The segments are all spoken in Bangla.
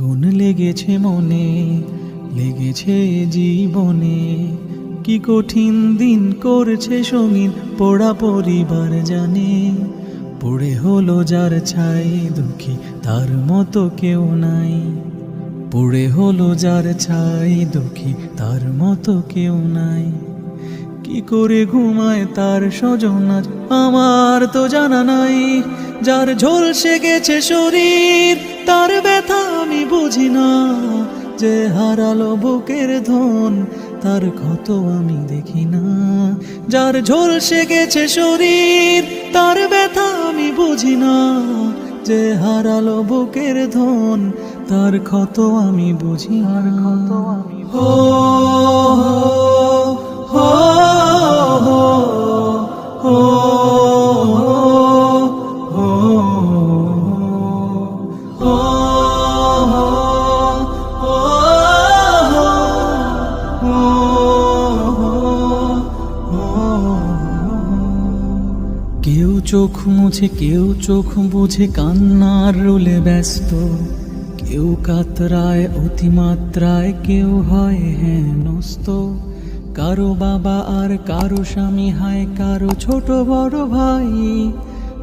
আগুন লেগেছে মনে, লেগেছে জীবনে। কি কঠিন দিন করছে সঙ্গীন, পোড়া পরিবার জানে। পড়ে হলো যার ছাই দুঃখী, তার মতো কেউ নাই। পড়ে হলো যার ছাই দুঃখী, তার মতো কেউ নাই। কি করে ঘুমায় তার স্বজন আমার তো জানা নাই। যার ঝলসে গেছে শরীর, তার না যে হারালো বুকের ধন তার ক্ষত আমি দেখি না যার ঝলসে গেছে শরীর তার ব্যথা আমি বুঝি না যে হারালো বুকের ধন তার ক্ষত আমি বুঝি আর ক্ষত আমি হো হো হো হো হো চোখ মুছে, কেউ চোখ বুঝে, কান্নার রোলে ব্যস্ত। কেউ কাতরায়, অতিমাত্রায়, কেউ হয় হেনস্ত। কারও বাবা আর কারও স্বামী হায়, কারও ছোট বড় ভাই।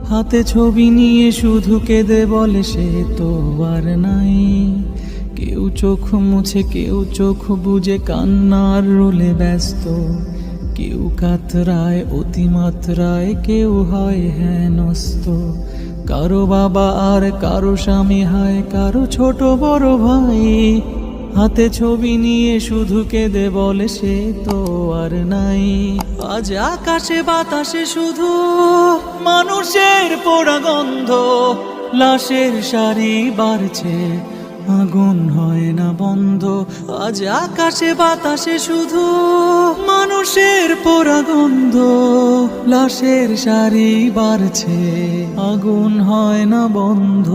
হাতে ছবি নিয়ে শুধু কেঁদে বলে, সে তো আর নাই। কেউ চোখ মুছে, কেউ চোখ বুঝে, কান্নার রোলে ব্যস্ত। কেউ কাতরায়, অতিমাত্রায় কেউ হয় হেনস্ত। কারও বাবা আর কারও স্বামী হয়, কারও ছোট বড় ভাই। হাতে ছবি নিয়ে শুধু কেঁদে বলে, সে তো আর নাই। আজ আকাশে বাতাসে শুধু মানুষের পোড়া গন্ধ, লাশের সারি বাড়ছে। আগুন হয় না বন্ধ। আজ আকাশে বাতাসে শুধু মানুষের পোড়া গন্ধ। লাশের সারি বাড়ছে, আগুন হয় না বন্ধ।